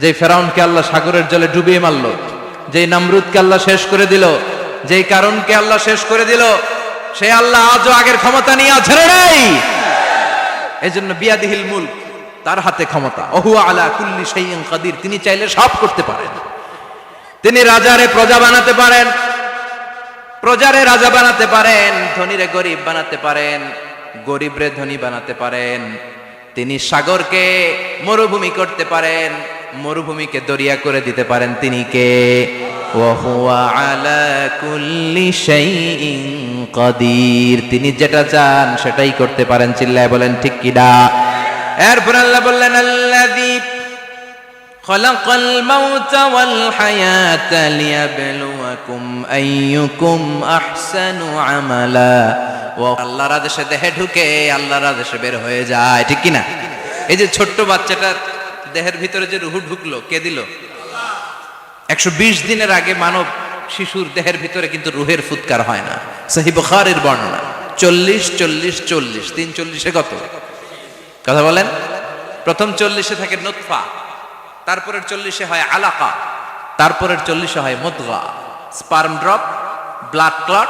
যে ফেরাউনকে আল্লাহ সাগরের জলে ডুবিয়ে মারল, যেই নামরুদকে আল্লাহ শেষ করে দিল, যেই কারণকে আল্লাহ শেষ করে দিল, সে আল্লাহ আজও আগের ক্ষমতা নিয়ে আছে নাই। এই জন্য বিয়াদিহিল মুল তার হাতে ক্ষমতা। অহুয়া আলা কুল্লি শাইইন কাদির, তিনি চাইলে সব করতে পারেন। তিনি রাজারে প্রজা বানাতে পারেন, প্রজারে রাজা বানাতে পারেন, ধনীরে গরিব বানাতে পারেন, গরিবরে ধনী বানাতে পারেন। তিনি সাগরকে মরুভূমি করতে পারেন মরুভূমিকে দরিয়া করে দিতে পারেন তিনি কে ওহুয়া আলা কুল্লি শাইইন কাদির তিনি যেটা চান সেটাই করতে পারেন চিল্লায় বলেন ঠিক কিনা এরপর আল্লাহ বললেন আল্লাযী خلق الموت والحياة ليبلوكم أيكم أحسن عملا ও আল্লাহর আদেশে দেহে ঢুকে আল্লাহর আদেশে বের হয়ে যায় ঠিক কিনা এই যে ছোট্ট বাচ্চাটার দেহের ভিতরে যে রুহু ঢুকলো, কে দিল? একশো বিশ দিনের আগে মানব শিশুর দেহের ভিতরে কিন্তু রুহের ফুৎকার হয় না। সহি বুখারের বর্ণনা। চল্লিশ চল্লিশ চল্লিশ। তিন চল্লিশে কত? কথা বলেন। প্রথম চল্লিশে থাকে নোৎফা তারপরের চল্লিশে হয় আলাকা, তারপরের চল্লিশে হয় মুদগা। Sperm drop, blood clot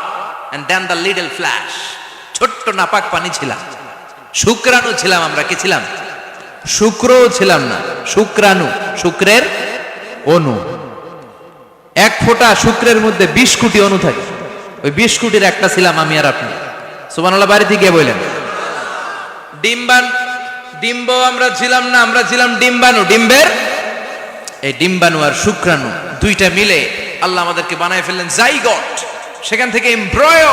and then the little flesh ছোট্ট নাপাক পানি ছিলাম। শুক্রাণু ছিলাম আমরা, কি ছিলাম? শুক্রও ছিলাম না, শুক্রাণু, শুক্রের অনু। এক ফোঁটা শুক্রের মধ্যে বিশ কোটি অনু থাকে। ওই বিশ কোটির একটা ছিলাম আমি আর আপনি। সুবানাল্লাহ বাড়িতে গিয়ে বললেন, ডিম্বান ডিম্ব আমরা ছিলাম না, আমরা ছিলাম ডিম্বাণু। ডিম্বের? এই ডিম্বাণু আর শুক্রাণু দুইটা মিলে আল্লাহ আমাদেরকে বানায় ফেললেন জাইগট। সেখান থেকে এমব্রয়।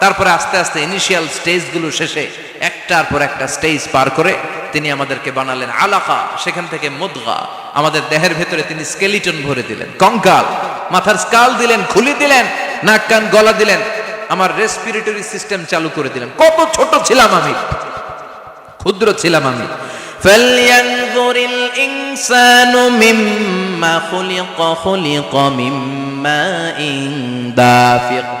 তারপরে আস্তে আস্তে ইনিশিয়াল স্টেজগুলো শেষে একটার পর একটা স্টেজ পার করে তিনি আমাদেরকে বানালেন আলাকা সেখান থেকে মুদগা আমাদের দেহের ভেতরে তিনি স্কেলিটন ভরে দিলেন কঙ্কাল মাথার স্কাল দিলেন খুলি দিলেন নাক কান গলা দিলেন আমার রেসপিরেটরি সিস্টেম চালু করে দিলেন কত ছোট ছিলাম আমি ক্ষুদ্র ছিলাম আমি فلينظر الإنسان مما خلق خلق من ماء دافق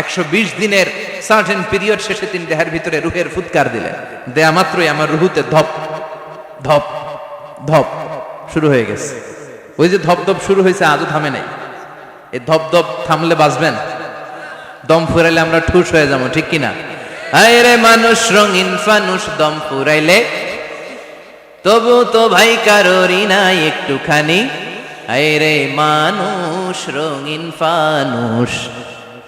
একশো বিশ দিনের সার্টেন পিরিয়ড শেষে তিনি দেহের ভিতরে রুহের ফুৎকার দিলেন। দেয়া মাত্রই আমার রুহুতে ধপ ধপ ধপ শুরু হয়ে গেছে। ওই যে ধপ ধপ শুরু হয়েছে, আজও থামে নাই। এই ধপ ধপ থামলে বাঁচবেন? দম ফুরাইলে আমরা ঠুস হয়ে যাব, ঠিক কিনা? হায় রে মানুষ, রঙিন ফানুষ, দম ফুরাইলে তবু তো ভাই কারোরই নাই একটুখানি। হায় রে মানুষ, রঙিন ফানুষ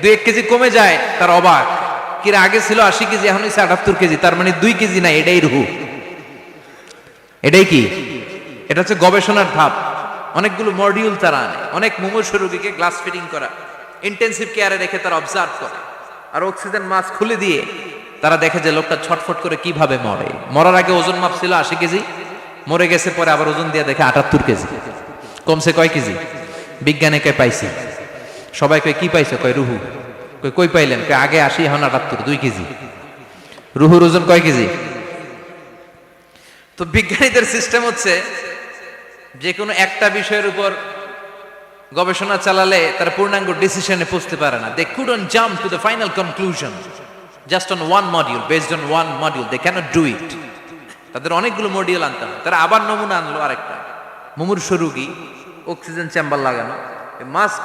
দুই এক কেজি কমে যায়, তার অবাক। কিরা আগে ছিল আশি কেজি, এখন হয়েছে আটাত্তর কেজি, তার মানে দুই কেজি না এটাই রুহু। এটাই কি? এটা হচ্ছে গবেষণার ধাপ। অনেকগুলো মডিউল তারা আনে, অনেক মুমূর্ষ রোগীকে গ্লাস ফিটিং করা ইন্টেন্সিভ কেয়ারে রেখে তারা অবজার্ভ করে, আর অক্সিজেন মাস্ক খুলে দিয়ে তারা দেখে যে লোকটা ছটফট করে কীভাবে মরে। মরার আগে ওজন মাপ ছিল আশি কেজি, মরে গেছে পরে আবার ওজন দিয়ে দেখে আটাত্তর কেজি। কমছে কয় কেজি? বিজ্ঞানে কে পাইছি। সবাই কয় কি পাইছে? কয় রুহু। কই কই পাইলেন? কয়, আগে আশি এখন আটাত্তর দুই কেজি। রুহুর ওজন কয় কেজি? তো বিজ্ঞানীদের সিস্টেম হচ্ছে যে কোনো একটা বিষয়ের উপর গবেষণা চালালে তারা পূর্ণাঙ্গ ডিসিশনে পৌঁছতে পারে না। They couldn't jump to the final conclusion just on one module based on one module they can't do it তাদের অনেকগুলো মডিউল আনতে হবে তারা আবার নমুনা আনলো আরেকটা। মুমূর্ষ রুগী অক্সিজেন চেম্বার লাগানো মাস্ক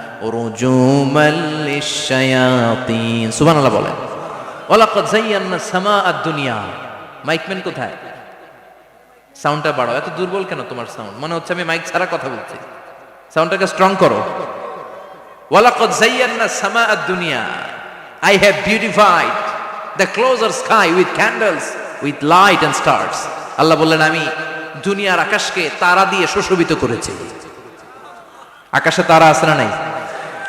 বলেন। আদ-দুনিয়া কোথায়? সাউন্ডটা এত দুর্বল কেন তোমার সাউন্ড? মনে হচ্ছে আমি মাইক কথা বলছি। সাউন্ডটাকে স্ট্রং করো। আদ-দুনিয়া I beautified sky candles light and আল্লাহ বললেন, আমি দুনিয়ার আকাশকে তারা দিয়ে সুশোভিত করেছি। আকাশে তারা আসরা নাই?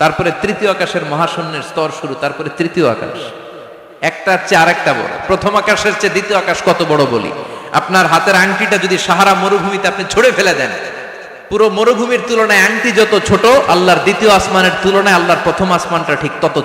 তারপরে তৃতীয় আকাশের মহাশূন্যের স্তর শুরু, তারপরে তৃতীয় আকাশ। একটা চেয়ে আরেকটা বড়। প্রথম আকাশের চেয়ে দ্বিতীয় আকাশ কত বড় বলি? আপনার হাতের আংটিটা যদি সাহারা মরুভূমিতে আপনি ছড়ে ফেলে দেন, পুরো মরুভূমির তুলনায় আংটি যত ছোট, আল্লাহর দ্বিতীয় আসমানের তুলনায় আল্লাহর প্রথম আসমানটা ঠিক তত।